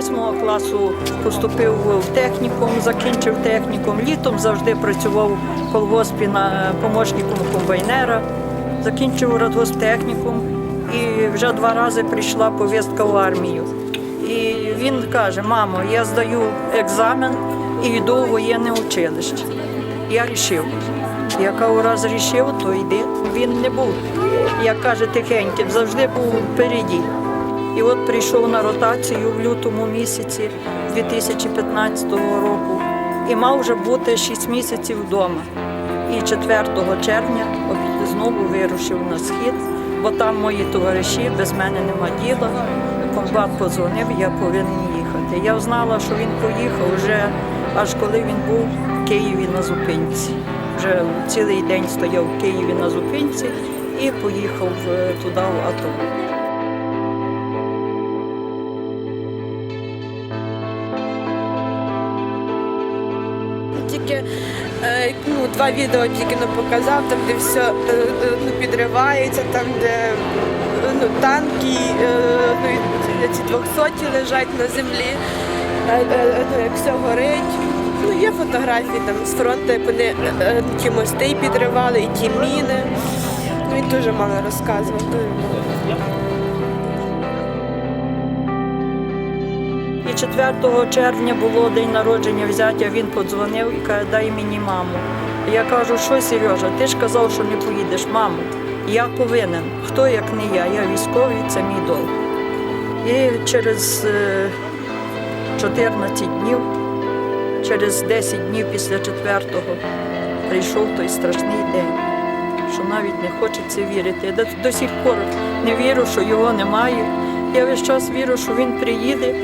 восьмого класу поступив в технікум, закінчив технікум. Літом завжди працював в колгоспі на помощником комбайнера, закінчив радгосптехнікум і вже два рази прийшла повістка в армію. І він каже: мамо, я здаю екзамен і йду в воєнне училище. Я рішив. Я кажу, раз рішив, то йди. Він не був, як каже, тихеньким, завжди був впереді. І от прийшов на ротацію в лютому місяці 2015 року і мав вже бути 6 місяців вдома. І 4 червня знову вирушив на схід, бо там мої товариші, без мене нема діла. Комбат подзвонив, я повинен їхати. Я знала, що він поїхав вже аж коли він був в Києві на зупинці. Вже цілий день стояв в Києві на зупинці і поїхав е, туди в АТО. Тільки е, ну, два відео тільки не показав, там де все е, е, ну, підривається, там де ну, танки, ну, ці двохсоті лежать на землі, ну, як все горить. Ну, є фотографії там з фронту, як вони ті мости підривали, і ті міни. Ну, він дуже мало розказував. Дуже мало. І 4 червня було день народження взяття, він подзвонив і каже, дай мені маму. Я кажу, що Сережа, ти ж казав, що не поїдеш, мамо. Я повинен. Хто як не я? Я військовий, це мій долг. І через е, 14 днів, через 10 днів після 4-го прийшов той страшний день, що навіть не хочеться вірити. Я до сих пор не вірю, що його немає. Я весь час вірю, що він приїде,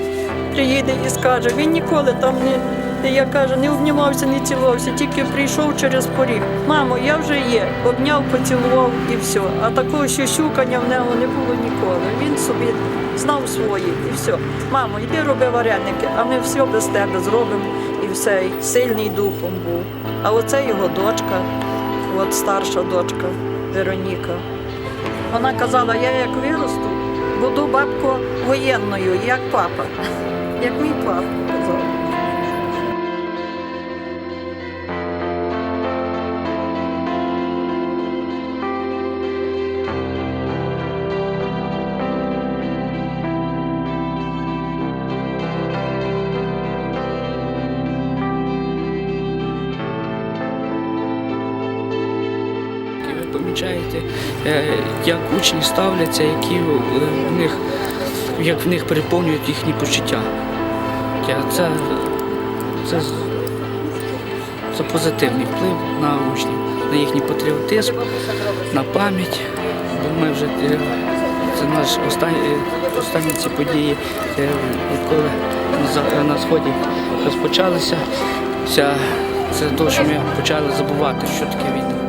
приїде і скаже, він ніколи там не, я кажу, не обнімався, не цілувався, тільки прийшов через поріг. Мамо, я вже є, обняв, поцілував і все. А такого щущукання в нього не було ніколи. Він собі знав своє і все. Мамо, йди роби вареники, а ми все без тебе зробимо і все. І сильний духом був. А оце його дочка, от старша дочка Вероніка. Вона казала, я як виросту, буду бабко воєнною, як папа. Як мій папа казав. Помічаєте, е, як учні ставляться, які е, в них, як в них переповнюють їхні почуття. Я- Це, це, це позитивний вплив на учнів, на їхній патріотизм, на пам'ять. Бо ми вже е, це наш останні, останні ці події, е, коли на сході розпочалися. Це те, що ми почали забувати, що таке війна.